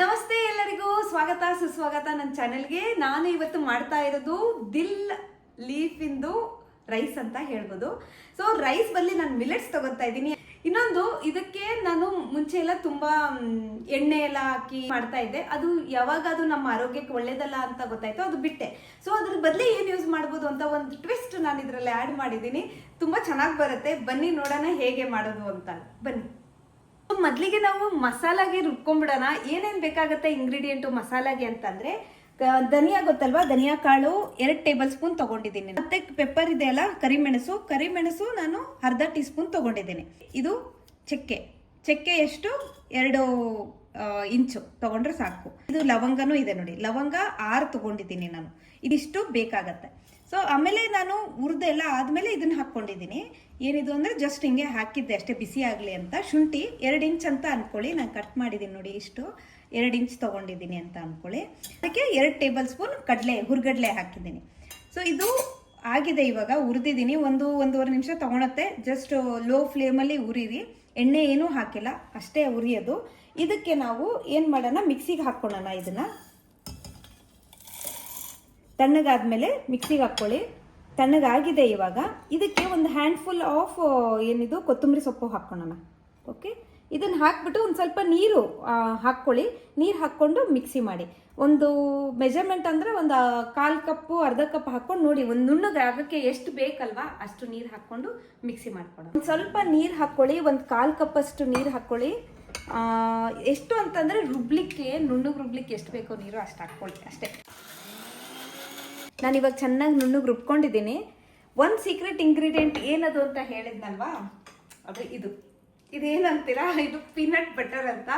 ನಮಸ್ತೆ ಎಲ್ಲರಿಗೂ. ಸ್ವಾಗತ, ಸುಸ್ವಾಗತ ನನ್ನ ಚಾನೆಲ್ಗೆ. ನಾನು ಇವತ್ತು ಮಾಡ್ತಾ ಇರೋದು ದಿಲ್ ಲೀಫಿಂದು ರೈಸ್ ಅಂತ ಹೇಳ್ಬೋದು. ಸೊ ರೈಸ್ ಬದಲಿ ನಾನು ಮಿಲೆಟ್ಸ್ ತಗೋತಾ ಇದ್ದೀನಿ. ಇನ್ನೊಂದು, ಇದಕ್ಕೆ ನಾನು ಮುಂಚೆ ಎಲ್ಲ ತುಂಬಾ ಎಣ್ಣೆ ಎಲ್ಲ ಹಾಕಿ ಮಾಡ್ತಾ ಇದ್ದೆ. ಅದು ಯಾವಾಗ ಅದು ನಮ್ಮ ಆರೋಗ್ಯಕ್ಕೆ ಒಳ್ಳೇದಲ್ಲ ಅಂತ ಗೊತ್ತಾಯ್ತು. ಅದು ಬಿಟ್ಟೆ. ಸೊ ಅದ್ರ ಬದಲೇ ಏನು ಯೂಸ್ ಮಾಡ್ಬೋದು ಅಂತ ಒಂದು ಟ್ವಿಸ್ಟ್ ನಾನು ಇದರಲ್ಲಿ ಆ್ಯಡ್ ಮಾಡಿದ್ದೀನಿ. ತುಂಬಾ ಚೆನ್ನಾಗಿ ಬರುತ್ತೆ. ಬನ್ನಿ ನೋಡೋಣ ಹೇಗೆ ಮಾಡೋದು ಅಂತ. ಬನ್ನಿ. ಮೊದಲಿಗೆ ನಾವು ಮಸಾಲಾಗೆ ರುಬ್ಕೊಂಡ್ಬಿಡೋಣ. ಏನೇನು ಬೇಕಾಗುತ್ತೆ ಇಂಗ್ರೀಡಿಯೆಂಟು ಮಸಾಲಾಗೆ ಅಂತಂದರೆ ಧನಿಯಾ ಗೊತ್ತಲ್ವಾ? ಧನಿಯಾ ಕಾಳು, ಎರಡು ಟೇಬಲ್ ಸ್ಪೂನ್ ತಗೊಂಡಿದ್ದೀನಿ. ಮತ್ತೆ ಪೆಪ್ಪರ್ ಇದೆ ಅಲ್ಲ, ಕರಿಮೆಣಸು. ಕರಿಮೆಣಸು ನಾನು ಅರ್ಧ ಟೀ ಸ್ಪೂನ್ ತಗೊಂಡಿದ್ದೀನಿ. ಇದು ಚಕ್ಕೆ. ಚಕ್ಕೆ ಎಷ್ಟು? ಎರಡು ಇಂಚು ತಗೊಂಡ್ರೆ ಸಾಕು. ಇದು ಲವಂಗನೂ ಇದೆ ನೋಡಿ. ಲವಂಗ ಆರು ತಗೊಂಡಿದ್ದೀನಿ ನಾನು. ಇದಿಷ್ಟು ಬೇಕಾಗತ್ತೆ. ಸೊ ಆಮೇಲೆ ನಾನು ಹುರಿದೆಲ್ಲ ಆದಮೇಲೆ ಇದನ್ನ ಹಾಕ್ಕೊಂಡಿದ್ದೀನಿ. ಏನಿದು ಅಂದರೆ ಜಸ್ಟ್ ಹಿಂಗೆ ಹಾಕಿದ್ದೆ ಅಷ್ಟೇ, ಬಿಸಿ ಆಗಲಿ ಅಂತ. ಶುಂಠಿ ಎರಡು ಇಂಚ್ ಅಂತ ಅನ್ಕೊಳ್ಳಿ. ನಾನು ಕಟ್ ಮಾಡಿದ್ದೀನಿ ನೋಡಿ ಇಷ್ಟು. ಎರಡು ಇಂಚ್ ತಗೊಂಡಿದ್ದೀನಿ ಅಂತ ಅನ್ಕೊಳ್ಳಿ. ಅದಕ್ಕೆ ಎರಡು ಟೇಬಲ್ ಸ್ಪೂನ್ ಕಡಲೆ, ಹುರ್ಗಡ್ಲೆ ಹಾಕಿದ್ದೀನಿ. ಸೊ ಇದು ಆಗಿದೆ ಇವಾಗ, ಹುರಿದಿದ್ದೀನಿ. ಒಂದು, ಒಂದೂವರೆ ನಿಮಿಷ ತಗೊಳತ್ತೆ. ಜಸ್ಟ್ ಲೋ ಫ್ಲೇಮಲ್ಲಿ ಉರಿರಿ ಎಣ್ಣೆ ಏನೂ ಹಾಕಿಲ್ಲ. ಅಷ್ಟೇ ಉರಿಯೋದು ಇದಕ್ಕೆ ನಾವು ಏನು ಮಾಡೋಣ? ಮಿಕ್ಸಿಗೆ ಹಾಕ್ಕೊಳ್ಳೋಣ ಇದನ್ನು. ತಣ್ಣಗಾದ್ಮೇಲೆ ಮಿಕ್ಸಿಗೆ ಹಾಕ್ಕೊಳ್ಳಿ. ತಣ್ಣಗಾಗಿದೆ ಇವಾಗ. ಇದಕ್ಕೆ ಒಂದು ಹ್ಯಾಂಡ್ಫುಲ್ ಆಫ್ ಏನಿದು? ಕೊತ್ತಂಬರಿ ಸೊಪ್ಪು ಹಾಕ್ಕೊಳ್ಳೋಣ. ಓಕೆ ಇದನ್ನು ಹಾಕ್ಬಿಟ್ಟು ಒಂದು ಸ್ವಲ್ಪ ನೀರು ಹಾಕ್ಕೊಳ್ಳಿ. ನೀರು ಹಾಕ್ಕೊಂಡು ಮಿಕ್ಸಿ ಮಾಡಿ. ಒಂದು ಮೆಜರ್ಮೆಂಟ್ ಅಂದರೆ ಒಂದು ಕಾಲು ಕಪ್ಪು, ಅರ್ಧ ಕಪ್ ಹಾಕ್ಕೊಂಡು ನೋಡಿ. ಒಂದು ನುಣ್ಣಗೆ ಅದಕ್ಕೆ ಎಷ್ಟು ಬೇಕಲ್ವಾ? ಅಷ್ಟು ನೀರು ಹಾಕ್ಕೊಂಡು ಮಿಕ್ಸಿ ಮಾಡ್ಕೊಳ್ಳೋಣ. ಒಂದು ಸ್ವಲ್ಪ ನೀರು ಹಾಕ್ಕೊಳ್ಳಿ. ಒಂದು ಕಾಲು ಕಪ್ಪಷ್ಟು ನೀರು ಹಾಕ್ಕೊಳ್ಳಿ. ಎಷ್ಟು ಅಂತಂದರೆ ರುಬ್ಲಿಕ್ಕೆ, ನುಣ್ಣಗೆ ರುಬ್ಲಿಕ್ಕೆ ಎಷ್ಟು ಬೇಕೋ ನೀರು ಅಷ್ಟು ಹಾಕ್ಕೊಳ್ಳಿ ಅಷ್ಟೇ. ನಾನು ಇವಾಗ ಚೆನ್ನಾಗಿ ನುಣ್ಣಗೆ ರುಬ್ಕೊಂಡಿದ್ದೀನಿ. ಒಂದು ಸೀಕ್ರೆಟ್ ಇಂಗ್ರೀಡಿಯೆಂಟ್ ಏನದು ಅಂತ ಹೇಳಿದ್ನಲ್ವಾ? ಅದು ಇದು. ಇದೇನಂತೀರಾ? ಇದು ಪೀನಟ್ ಬಟರ್ ಅಂತ.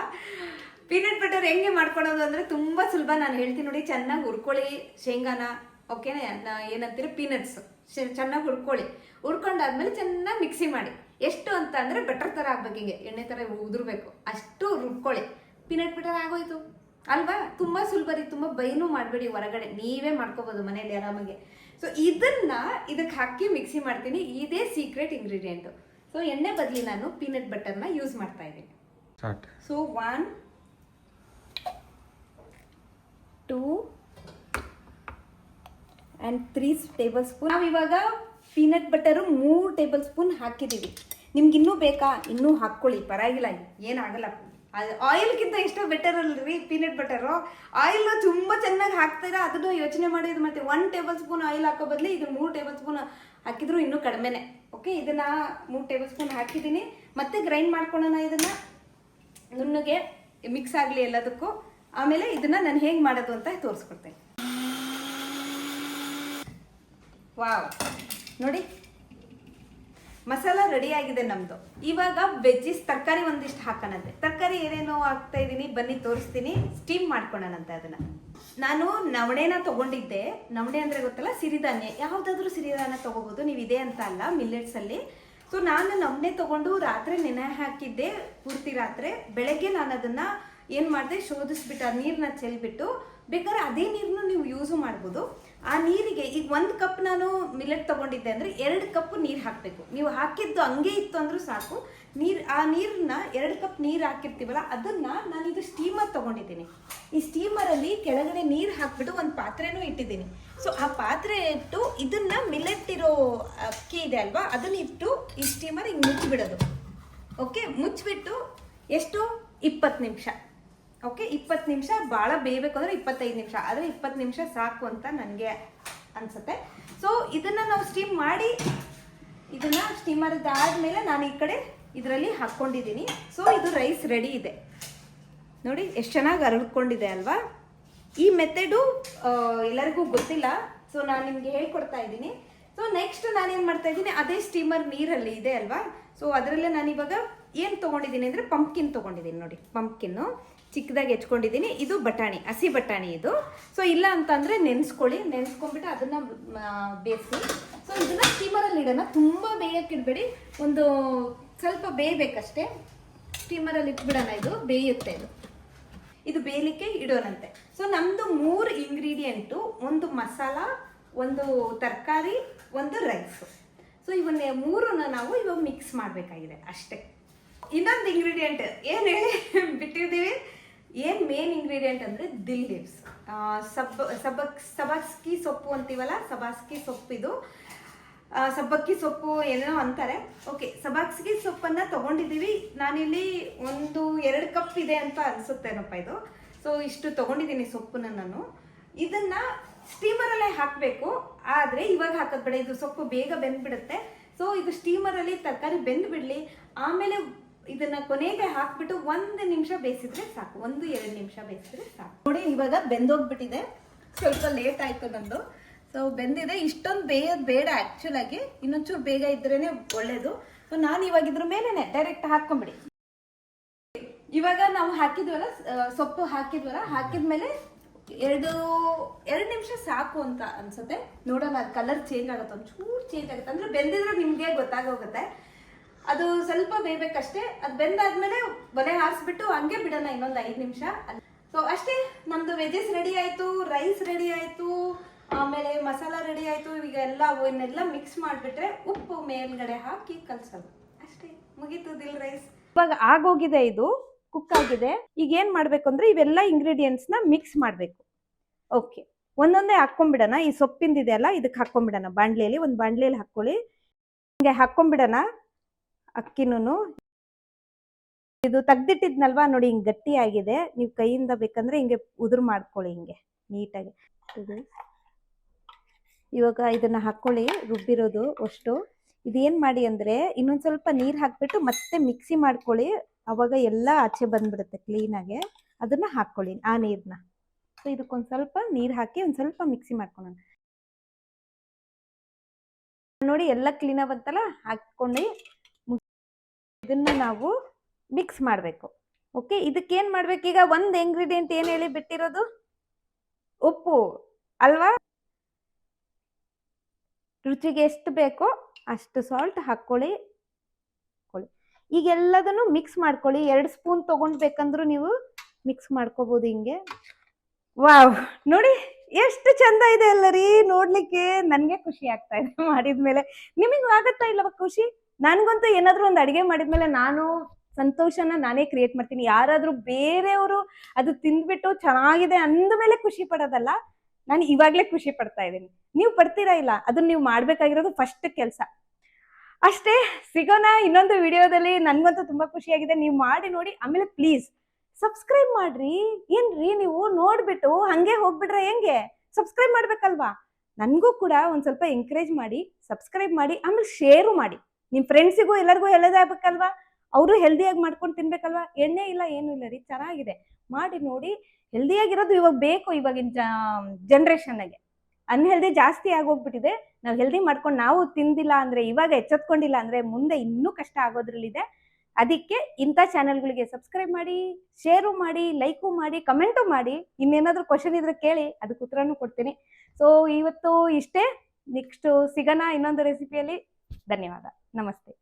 ಪೀನಟ್ ಬಟರ್ ಹೆಂಗೆ ಮಾಡ್ಕೊಳೋದು ಅಂದರೆ ತುಂಬ ಸುಲಭ. ನಾನು ಹೇಳ್ತೀನಿ ನೋಡಿ, ಚೆನ್ನಾಗಿ ಹುರ್ಕೊಳ್ಳಿ ಶೇಂಗಾನ. ಓಕೆ ಏನಂತೀರಿ? ಪೀನಟ್ಸ್ ಚೆನ್ನಾಗಿ ಹುರ್ಕೊಳ್ಳಿ. ಹುರ್ಕೊಂಡಾದ್ಮೇಲೆ ಚೆನ್ನಾಗಿ ಮಿಕ್ಸಿ ಮಾಡಿ. ಎಷ್ಟು ಅಂತ ಅಂದರೆ ಬಟರ್ ಥರ ಆಗ್ಬೇಕು ಹಿಂಗೆ. ಎಣ್ಣೆ ಥರ ಉದುರ್ಬೇಕು. ಅಷ್ಟು ರುಬ್ಕೊಳ್ಳಿ ಪೀನಟ್ ಬಟರ್ ಆಗೋಯ್ತು. ಅಲ್ವಾ? ತುಂಬಾ ಸುಲಭ ರೀ. ತುಂಬಾ ಬೈನು ಮಾಡಬೇಡಿ ಹೊರಗಡೆ. ನೀವೇ ಮಾಡ್ಕೋಬಹುದು ಮನೇಲಿ ಆರಾಮಾಗಿ. ಸೊ ಇದನ್ನ ಇದಕ್ಕೆ ಹಾಕಿ ಮಿಕ್ಸಿ ಮಾಡ್ತೀನಿ. ಇದೇ ಸೀಕ್ರೆಟ್ ಇಂಗ್ರೀಡಿಯೆಂಟು ಸೊ ಎಣ್ಣೆ ಬದಲಿ ನಾನು ಪೀನಟ್ ಬಟರ್ನ ಯೂಸ್ ಮಾಡ್ತಾ ಇದ್ದೀನಿ. So one two and three tablespoon ನಾವು ಇವಾಗ ಪೀನಟ್ ಬಟರು ಮೂರು ಟೇಬಲ್ ಸ್ಪೂನ್ ಹಾಕಿದ್ದೀವಿ ನಿಮ್ಗೆ ಇನ್ನೂ ಬೇಕಾ? ಇನ್ನೂ ಹಾಕ್ಕೊಳ್ಳಿ. ಪರವಾಗಿಲ್ಲ. ಏನಾಗಲ್ಲ ಆಯಿಲ್ಗಿಂತ ಎಷ್ಟೋ ಬೆಟರ್ ಅಲ್ರಿ ಪೀನಟ್ ಬಟರು ಆಯಿಲ್ ತುಂಬ ಚೆನ್ನಾಗಿ ಹಾಕ್ತೀರಾ? ಅದನ್ನು ಯೋಚನೆ ಮಾಡಿದ್ರು ಮತ್ತೆ ಒನ್ ಟೇಬಲ್ ಸ್ಪೂನ್ ಆಯಿಲ್ ಹಾಕೋ ಬದಲು ಇದು ಮೂರು ಟೇಬಲ್ ಸ್ಪೂನ್ ಹಾಕಿದ್ರು ಇನ್ನೂ ಕಡಿಮೆನೆ. ಓಕೆ ಇದನ್ನು ಮೂರು ಟೇಬಲ್ ಸ್ಪೂನ್ ಹಾಕಿದ್ದೀನಿ ಮತ್ತೆ ಗ್ರೈಂಡ್ ಮಾಡ್ಕೊಳ್ಳೋಣ ಇದನ್ನು. ನುಣ್ಣಗೆ ಮಿಕ್ಸ್ ಆಗಲಿ ಎಲ್ಲದಕ್ಕೂ. ಆಮೇಲೆ ಇದನ್ನು ನಾನು ಹೇಗೆ ಮಾಡೋದು ಅಂತ ತೋರಿಸ್ಕೊಡ್ತೇನೆ. ವಾವ್. ನೋಡಿ. ಮಸಾಲ ರೆಡಿ ಆಗಿದೆ ನಮ್ದು. ಇವಾಗ ವೆಜ್ಜಿಸ್ ತರಕಾರಿ ಒಂದಿಷ್ಟು ಹಾಕೋಣಂತೆ ತರಕಾರಿ ಏನೇನೋ ಹಾಕ್ತಾ ಇದ್ದೀನಿ ಬನ್ನಿ ತೋರಿಸ್ತೀನಿ. ಸ್ಟೀಮ್ ಮಾಡ್ಕೊಳ್ಳೋಣಂತೆ ಅದನ್ನ. ನಾನು ನವಣೆನ ತಗೊಂಡಿದ್ದೆ. ನವಣೆ ಅಂದ್ರೆ ಗೊತ್ತಲ್ಲ, ಸಿರಿಧಾನ್ಯ. ಯಾವುದಾದ್ರೂ ಸಿರಿಧಾನ್ಯ ತಗೋಬಹುದು ನೀವು ಇದೆ ಅಂತ ಅಲ್ಲ ಮಿಲ್ಲೆಟ್ಸಲ್ಲಿ ಸೊ ನಾನು ನವಣೆ ತಗೊಂಡು ರಾತ್ರಿ ನೆನೆ ಹಾಕಿದ್ದೆ, ಪೂರ್ತಿ ರಾತ್ರಿ. ಬೆಳಗ್ಗೆ ನಾನು ಅದನ್ನ ಏನು ಮಾಡಿದೆ, ಶೋಧಿಸ್ಬಿಟ್ಟು ಆ ನೀರನ್ನ ಚೆಲ್ಬಿಟ್ಟು ಬೇಕಾದ್ರೆ ಅದೇ ನೀರನ್ನು ನೀವು ಯೂಸು ಮಾಡ್ಬೋದು. ಆ ನೀರಿಗೆ ಈಗ ಒಂದು ಕಪ್ ನಾನು ಮಿಲೆಟ್ ತಗೊಂಡಿದ್ದೆ ಅಂದರೆ ಎರಡು ಕಪ್ ನೀರು ಹಾಕಬೇಕು. ನೀವು ಹಾಕಿದ್ದು ಹಂಗೆ ಇತ್ತು ಅಂದರೂ ಸಾಕು. ನೀರು, ಆ ನೀರನ್ನ ಎರಡು ಕಪ್ ನೀರು ಹಾಕಿರ್ತೀವಲ್ಲ, ಅದನ್ನ ನಾನು ಇದು ಸ್ಟೀಮರ್ ತಗೊಂಡಿದ್ದೀನಿ. ಈ ಸ್ಟೀಮರಲ್ಲಿ ಕೆಳಗಡೆ ನೀರು ಹಾಕ್ಬಿಟ್ಟು ಒಂದು ಪಾತ್ರೆನೂ ಇಟ್ಟಿದ್ದೀನಿ. ಸೊ ಆ ಪಾತ್ರೆ ಇಟ್ಟು ಇದನ್ನ ಮಿಲೆಟ್ ಇರೋ ಅಕ್ಕಿ ಇದೆ ಅಲ್ವಾ, ಅದನ್ನ ಇಟ್ಟು ಈ ಸ್ಟೀಮರ್ ಹಿಂಗೆ ಮುಚ್ಚಿಬಿಡೋದು. ಓಕೆ ಮುಚ್ಚಿಬಿಟ್ಟು ಎಷ್ಟು? ಇಪ್ಪತ್ತು ನಿಮಿಷ. ಓಕೆ ಇಪ್ಪತ್ತು ನಿಮಿಷ ಭಾಳ ಬೇಯಬೇಕು ಅಂದರೆ ಇಪ್ಪತ್ತೈದು ನಿಮಿಷ. ಆದರೆ ಇಪ್ಪತ್ತು ನಿಮಿಷ ಸಾಕು ಅಂತ ನನಗೆ ಅನಿಸುತ್ತೆ. ಸೊ ಇದನ್ನು ನಾವು ಸ್ಟೀಮ್ ಮಾಡಿ, ಇದನ್ನು ಸ್ಟೀಮರ್ ಆದಮೇಲೆ ನಾನು ಈ ಕಡೆ ಇದರಲ್ಲಿ ಹಾಕ್ಕೊಂಡಿದ್ದೀನಿ. ಸೊ ಇದು ರೈಸ್ ರೆಡಿ ಇದೆ. ನೋಡಿ, ಎಷ್ಟು ಚೆನ್ನಾಗಿ ಅರಳ್ಕೊಂಡಿದೆ ಅಲ್ವಾ? ಈ ಮೆಥಡು ಎಲ್ಲರಿಗೂ ಗೊತ್ತಿಲ್ಲ. ಸೊ ನಾನು ನಿಮಗೆ ಹೇಳ್ಕೊಡ್ತಾ ಇದ್ದೀನಿ. ಸೊ ನೆಕ್ಸ್ಟ್ ನಾನೇನು ಮಾಡ್ತಾ ಇದ್ದೀನಿ, ಅದೇ ಸ್ಟೀಮರ್ ನೀರಲ್ಲಿ ಇದೆ ಅಲ್ವಾ? ಸೊ ಅದರಲ್ಲೇ ನಾನು ಇವಾಗ ಏನು ತೊಗೊಂಡಿದ್ದೀನಿ ಅಂದರೆ ಪಂಪ್ಕಿನ್ ತೊಗೊಂಡಿದ್ದೀನಿ ನೋಡಿ ಪಂಪ್ಕಿನ್ನು ಚಿಕ್ಕದಾಗಿ ಹೆಚ್ಕೊಂಡಿದ್ದೀನಿ. ಇದು ಬಟಾಣಿ, ಹಸಿ ಬಟಾಣಿ ಇದು. ಸೊ ಇಲ್ಲ ಅಂತಂದರೆ ನೆನೆಸ್ಕೊಳ್ಳಿ, ನೆನೆಸ್ಕೊಂಡ್ಬಿಟ್ಟು ಅದನ್ನು ಬೇಯಿಸಿ. ಸೊ ಇದನ್ನು ಸ್ಟೀಮರಲ್ಲಿ ಇಡೋಣ. ತುಂಬ ಇಡಬೇಡಿ. ಒಂದು ಸ್ವಲ್ಪ ಬೇಯಬೇಕಷ್ಟೇ. ಸ್ಟೀಮರಲ್ಲಿ ಇಟ್ಬಿಡೋಣ ಇದು. ಬೇಯುತ್ತೆ ಇದು. ಇದು ಬೇಯಲಿಕ್ಕೆ ಇಡೋಣಂತೆ. ಸೊ ನಮ್ದು ಮೂರು ಇಂಗ್ರೀಡಿಯೆಂಟು ಒಂದು ಮಸಾಲ, ಒಂದು ತರಕಾರಿ, ಒಂದು ರೈಸ್ ಸೊ ಇವನ್ನೇ ಮೂರನ್ನ ನಾವು ಇವಾಗ ಮಿಕ್ಸ್ ಮಾಡಬೇಕಾಗಿದೆ ಅಷ್ಟೇ. ಇನ್ನೊಂದು ಇಂಗ್ರೀಡಿಯೆಂಟ್ ಏನು ಹೇಳಿ? ಬಿಟ್ಟಿದ್ದೀವಿ. ಏನು ಮೇನ್ ಇಂಗ್ರೀಡಿಯೆಂಟ್ ಅಂದ್ರೆ ದಿಲ್ ಲೀವ್ಸ್ ಸಬ್ ಸಬಕ್ ಸಬಸ್ಕಿ ಸೊಪ್ಪು ಅಂತೀವಲ್ಲ ಸಬಾಸ್ಕಿ ಸೊಪ್ಪು ಇದು. ಆ, ಸಬ್ಬಕ್ಕಿ ಸೊಪ್ಪು ಏನೋ ಅಂತಾರೆ. ಓಕೆ ಸಬಾಸ್ಕಿ ಸೊಪ್ಪನ್ನ ತಗೊಂಡಿದ್ದೀವಿ. ನಾನಿಲ್ಲಿ ಒಂದು ಎರಡು ಕಪ್ ಇದೆ ಅಂತ ಅನಿಸುತ್ತೇನಪ್ಪ ಇದು. ಸೊ ಇಷ್ಟು ತಗೊಂಡಿದ್ದೀನಿ ಸೊಪ್ಪನ್ನ ನಾನು. ಇದನ್ನ ಸ್ಟೀಮರಲ್ಲೇ ಹಾಕಬೇಕು. ಆದರೆ ಇವಾಗ ಹಾಕೋದು ಇದು ಸೊಪ್ಪು ಬೇಗ ಬೆಂದ್ಬಿಡುತ್ತೆ. ಸೊ ಇದು ಸ್ಟೀಮರಲ್ಲಿ ತರಕಾರಿ ಬೆಂದು ಬಿಡಲಿ ಆಮೇಲೆ ಇದನ್ನ ಕೊನೆಗೆ ಹಾಕ್ಬಿಟ್ಟು ಒಂದು ನಿಮಿಷ ಬೇಯಿಸಿದ್ರೆ ಸಾಕು. ಒಂದು, ಎರಡು ನಿಮಿಷ ಬೇಯಿಸಿದ್ರೆ ಸಾಕು. ನೋಡಿ, ಇವಾಗ ಬೆಂದೋಗ್ಬಿಟ್ಟಿದೆ. ಸ್ವಲ್ಪ ಲೇಟ್ ಆಯ್ತು ನಂದು. ಸೊ ಬೆಂದಿದೆ. ಇಷ್ಟೊಂದು ಬೇಯೋದು ಬೇಡ ಆ್ಯಕ್ಚುಲ್ ಆಗಿ. ಇನ್ನೊಂಚೂರು ಬೇಗ ಇದ್ರೇನೆ ಒಳ್ಳೇದು. ಸೊ ನಾನು ಇವಾಗ ಇದ್ರ ಮೇಲೇನೆ ಡೈರೆಕ್ಟ್ ಹಾಕೊಂಬಿಡಿ. ಇವಾಗ ನಾವು ಹಾಕಿದ್ವಲ್ಲ ಸೊಪ್ಪು ಹಾಕಿದ್ವಲ್ಲ, ಹಾಕಿದ್ಮೇಲೆ ಎರಡು ಎರಡು ನಿಮಿಷ ಸಾಕು ಅಂತ ಅನ್ಸುತ್ತೆ. ನೋಡೋಣ ಕಲರ್ ಚೇಂಜ್ ಆಗುತ್ತೆ? ಒಂಚೂರು ಚೇಂಜ್ ಆಗುತ್ತೆ. ಅಂದ್ರೆ ಬೆಂದಿದ್ರೆ ನಿಮಗೆ ಗೊತ್ತಾಗೋಗುತ್ತೆ. ಅದು ಸ್ವಲ್ಪ ಬೇಯಬೇಕಷ್ಟೇ ಅದು ಬೆಂದಾದ್ಮೇಲೆ ಒಲೆ ಹಾರಿಸ್ಬಿಟ್ಟು ಹಂಗೆ ಬಿಡೋಣ ಇನ್ನೊಂದು ಐದು ನಿಮಿಷ. ಸೊ ಅಷ್ಟೇ, ನಮ್ದು ವೆಜಸ್ ರೆಡಿ ಆಯ್ತು ರೈಸ್ ರೆಡಿ ಆಯ್ತು, ಆಮೇಲೆ ಮಸಾಲ ರೆಡಿ ಆಯ್ತು. ಈಗ ಎಲ್ಲ ಇನ್ನೆಲ್ಲ ಮಿಕ್ಸ್ ಮಾಡಿಬಿಟ್ರೆ ಉಪ್ಪು ಮೇಲ್ಗಡೆ ಹಾಕಿ ಕಲ್ಸೋದು. ಅಷ್ಟೇ, ಮುಗೀತು ದಿಲ್ ರೈಸ್ ಇವಾಗ ಆಗೋಗಿದೆ ಇದು ಕುಕ್ ಆಗಿದೆ. ಈಗ ಏನು ಮಾಡಬೇಕು ಅಂದ್ರೆ ಇವೆಲ್ಲ ಇಂಗ್ರೀಡಿಯೆಂಟ್ಸ್ನ ಮಿಕ್ಸ್ ಮಾಡಬೇಕು. ಓಕೆ ಒಂದೊಂದೇ ಹಾಕೊಂಡ್ಬಿಡೋಣ ಈ ಸೊಪ್ಪಿಂದ ಸೊಪ್ಪಿಂದಿದೆಯಲ್ಲ ಇದಕ್ಕೆ ಹಾಕ್ಕೊಂಬಿಡೋಣ ಬಾಂಡ್ಲಿಯಲ್ಲಿ ಒಂದು ಬಾಂಡ್ಲಿಯಲ್ಲಿ ಹಾಕೊಳ್ಳಿ ಹಿಂಗೆ ಹಾಕೊಂಡ್ಬಿಡೋಣ ಅಕ್ಕಿನೂ ಇದು ತೆಗ್ದಿಟ್ಟಿದ್ನಲ್ವಾ? ನೋಡಿ ಹಿಂಗೆ ಗಟ್ಟಿ ಆಗಿದೆ ನೀವು ಕೈಯಿಂದ ಬೇಕಂದ್ರೆ ಹಿಂಗೆ ಉದುರು ಮಾಡ್ಕೊಳ್ಳಿ ಹಿಂಗೆ, ನೀಟಾಗಿ. ಇದು. ಇವಾಗ ಇದನ್ನ ಹಾಕೊಳ್ಳಿ, ರುಬ್ಬಿರೋದು ಅಷ್ಟು. ಇದೇನ್ ಮಾಡಿ ಅಂದ್ರೆ ಇನ್ನೊಂದ್ ಸ್ವಲ್ಪ ನೀರ್ ಹಾಕ್ಬಿಟ್ಟು ಮತ್ತೆ ಮಿಕ್ಸಿ ಮಾಡ್ಕೊಳ್ಳಿ. ಅವಾಗ ಎಲ್ಲ ಆಚೆ ಬಂದ್ಬಿಡುತ್ತೆ ಕ್ಲೀನಾಗೆ ಅದನ್ನ ಹಾಕೊಳ್ಳಿ ಆ ನೀರ್ನ. ಸೊ ಇದಕ್ಕೊಂದ್ ಸ್ವಲ್ಪ ನೀರ್ ಹಾಕಿ ಒಂದ್ ಸ್ವಲ್ಪ ಮಿಕ್ಸಿ ಮಾಡ್ಕೊಳ್ಳೋಣ. ನೋಡಿ ಎಲ್ಲ ಕ್ಲೀನಾಗಿ ಬಂತಲ್ಲ? ಹಾಕ್ಕೊಂಡು. ಇದನ್ನ ನಾವು ಮಿಕ್ಸ್ ಮಾಡಬೇಕು. ಓಕೆ ಇದಕ್ಕೇನ್ ಮಾಡ್ಬೇಕು? ಈಗ ಒಂದ್ ಇಂಗ್ರೀಡಿಯೆಂಟ್ ಏನ್ ಹೇಳಿ ಬಿಟ್ಟಿರೋದು? ಉಪ್ಪು ಅಲ್ವಾ? ರುಚಿಗೆ ಎಷ್ಟು ಬೇಕೋ ಅಷ್ಟು ಸಾಲ್ಟ್ ಹಾಕೊಳ್ಳಿ ಹಾಕೊಳ್ಳಿ ಈಗ ಎಲ್ಲದನ್ನು ಮಿಕ್ಸ್ ಮಾಡ್ಕೊಳ್ಳಿ. ಎರಡು ಸ್ಪೂನ್ ತಗೊಂಡ್ಬೇಕಂದ್ರೂ ನೀವು ಮಿಕ್ಸ್ ಮಾಡ್ಕೋಬಹುದು ಹಿಂಗೆ. ವಾವ್ ನೋಡಿ, ಎಷ್ಟು ಚಂದ ಇದೆ ಅಲ್ಲ ರೀ ನೋಡ್ಲಿಕ್ಕೆ. ನನ್ಗೆ ಖುಷಿ ಆಗ್ತಾ ಇದೆ ಮಾಡಿದ್ಮೇಲೆ. ನಿಮಗೂ ಆಗತ್ತಾ ಇಲ್ಲವ ಖುಷಿ? ನನ್ಗಂತೂ ಏನಾದರೂ ಒಂದು ಅಡಿಗೆ ಮಾಡಿದ್ಮೇಲೆ ನಾನು ಸಂತೋಷನ ನಾನೇ ಕ್ರಿಯೇಟ್ ಮಾಡ್ತೀನಿ. ಯಾರಾದ್ರೂ ಬೇರೆಯವರು ಅದು ತಿಂದ್ಬಿಟ್ಟು ಚೆನ್ನಾಗಿದೆ ಅಂದಮೇಲೆ ಖುಷಿ ಪಡೋದಲ್ಲ, ನಾನು ಇವಾಗ್ಲೇ ಖುಷಿ ಪಡ್ತಾ ಇದ್ದೀನಿ. ನೀವು ಪಡ್ತೀರಾ ಇಲ್ಲ? ಅದನ್ನ ನೀವು ಮಾಡ್ಬೇಕಾಗಿರೋದು ಫಸ್ಟ್ ಕೆಲಸ. ಅಷ್ಟೇ, ಸಿಗೋಣ ಇನ್ನೊಂದು ವಿಡಿಯೋದಲ್ಲಿ. ನನ್ಗಂತೂ ತುಂಬಾ ಖುಷಿಯಾಗಿದೆ ನೀವು ಮಾಡಿ ನೋಡಿ. ಆಮೇಲೆ ಪ್ಲೀಸ್ ಸಬ್ಸ್ಕ್ರೈಬ್ ಮಾಡ್ರಿ. ಏನ್ರಿ ನೀವು? ನೋಡ್ಬಿಟ್ಟು. ಹಂಗೆ ಹೋಗ್ಬಿಟ್ರೆ ಹೆಂಗೆ? ಸಬ್ಸ್ಕ್ರೈಬ್ ಮಾಡ್ಬೇಕಲ್ವಾ? ನನಗೂ ಕೂಡ ಒಂದ್ ಸ್ವಲ್ಪ ಎಂಕರೇಜ್ ಮಾಡಿ ಸಬ್ಸ್ಕ್ರೈಬ್ ಮಾಡಿ, ಆಮೇಲೆ ಶೇರು ಮಾಡಿ. ನಿಮ್ ಫ್ರೆಂಡ್ಸಿಗೂ ಎಲ್ಲರಿಗೂ ಹೆಲ್ದಾಗ್ಬೇಕಲ್ವಾ ಅವರು ಹೆಲ್ದಿಯಾಗಿ ಮಾಡ್ಕೊಂಡು ತಿನ್ಬೇಕಲ್ವಾ? ಎಣ್ಣೆ ಇಲ್ಲ, ಏನೂ ಇಲ್ಲ ರೀ, ಚೆನ್ನಾಗಿದೆ. ಮಾಡಿ, ನೋಡಿ ಹೆಲ್ದಿಯಾಗಿರೋದು ಇವಾಗ ಬೇಕು ಇವಾಗಿನ ಜನ್ರೇಷನ್ಗೆ ಅನ್ಹೆಲ್ದಿ ಜಾಸ್ತಿ ಆಗೋಗ್ಬಿಟ್ಟಿದೆ ನಾವು ಹೆಲ್ದಿ ಮಾಡ್ಕೊಂಡು ನಾವು ತಿಂದಿಲ್ಲ ಅಂದ್ರೆ, ಇವಾಗ ಎಚ್ಚೆತ್ಕೊಂಡಿಲ್ಲ ಅಂದ್ರೆ ಮುಂದೆ ಇನ್ನೂ ಕಷ್ಟ ಆಗೋದ್ರಲ್ಲಿದೆ. ಅದಕ್ಕೆ ಇಂಥ ಚಾನೆಲ್ಗಳಿಗೆ ಸಬ್ಸ್ಕ್ರೈಬ್ ಮಾಡಿ ಶೇರು ಮಾಡಿ ಲೈಕು ಮಾಡಿ ಕಮೆಂಟು ಮಾಡಿ. ಇನ್ನೇನಾದರೂ ಕ್ವಶನ್ ಇದ್ರೆ ಕೇಳಿ, ಅದಕ್ಕೆ ಉತ್ತರನೂ ಕೊಡ್ತೀನಿ. ಸೊ ಇವತ್ತು ಇಷ್ಟೇ. ನೆಕ್ಸ್ಟ್ ಸಿಗೋಣ ಇನ್ನೊಂದು ರೆಸಿಪಿಯಲ್ಲಿ ಧನ್ಯವಾದ ನಮಸ್ತೆ